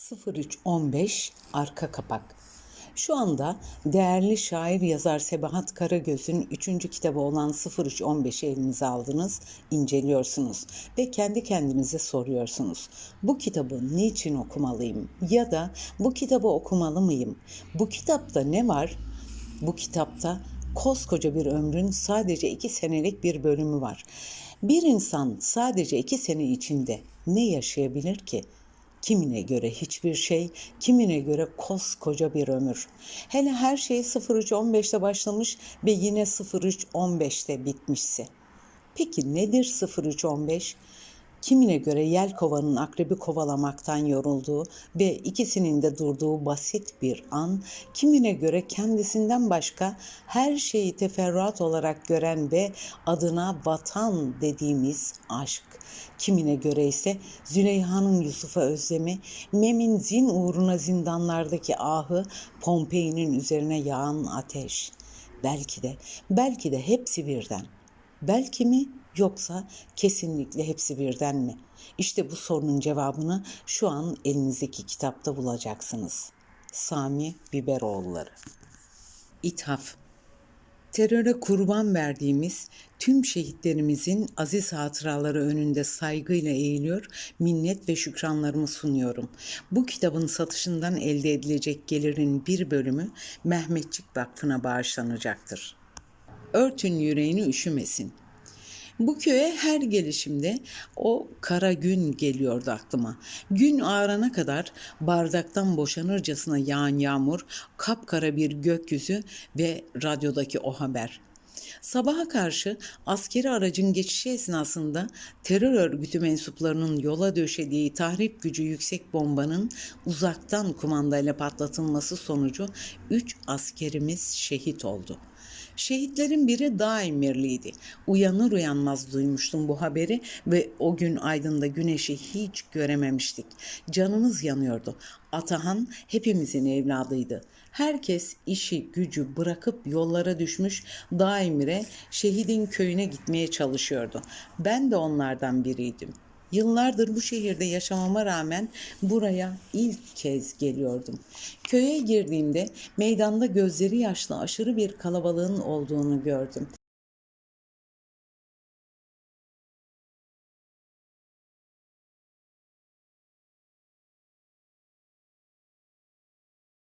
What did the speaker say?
0315 arka kapak. Şu anda değerli şair yazar Sebahat Karagöz'ün 3. kitabı olan 0315'i elinize aldınız, inceliyorsunuz ve kendi kendinize soruyorsunuz. Bu kitabı niçin okumalıyım? Ya da bu kitabı okumalı mıyım? Bu kitapta ne var? Bu kitapta koskoca bir ömrün sadece iki senelik bir bölümü var. Bir insan sadece iki sene içinde ne yaşayabilir ki? Kimine göre hiçbir şey, kimine göre koskoca bir ömür. Hele her şey 03.15'te başlamış ve yine 03.15'te bitmişse. Peki nedir 03.15? Kimine göre yel kovanın akrebi kovalamaktan yorulduğu ve ikisinin de durduğu basit bir an, kimine göre kendisinden başka her şeyi teferruat olarak gören ve adına vatan dediğimiz aşk. Kimine göre ise Züleyha'nın Yusuf'a özlemi, Mem'in zin uğruna zindanlardaki ahı, Pompei'nin üzerine yağan ateş. Belki de, belki de hepsi birden. Belki mi yoksa kesinlikle hepsi birden mi? İşte bu sorunun cevabını şu an elinizdeki kitapta bulacaksınız. Sami Biberoğulları İthaf Teröre kurban verdiğimiz tüm şehitlerimizin aziz hatıraları önünde saygıyla eğiliyor, minnet ve şükranlarımı sunuyorum. Bu kitabın satışından elde edilecek gelirin bir bölümü Mehmetçik Vakfı'na bağışlanacaktır. Örtün yüreğini üşümesin. Bu köye her gelişimde o kara gün geliyordu aklıma. Gün ağarana kadar bardaktan boşanırcasına yağan yağmur, kapkara bir gökyüzü ve radyodaki o haber. Sabaha karşı askeri aracın geçişi esnasında terör örgütü mensuplarının yola döşediği tahrip gücü yüksek bombanın uzaktan kumandayla patlatılması sonucu 3 askerimiz şehit oldu. Şehitlerin biri dağ emirliydi. Uyanır uyanmaz duymuştum bu haberi ve o gün aydında güneşi hiç görememiştik. Canımız yanıyordu. Atahan hepimizin evladıydı. Herkes işi gücü bırakıp yollara düşmüş dağ emire şehidin köyüne gitmeye çalışıyordu. Ben de onlardan biriydim. Yıllardır bu şehirde yaşamama rağmen buraya ilk kez geliyordum. Köye girdiğimde meydanda gözleri yaşlı aşırı bir kalabalığın olduğunu gördüm.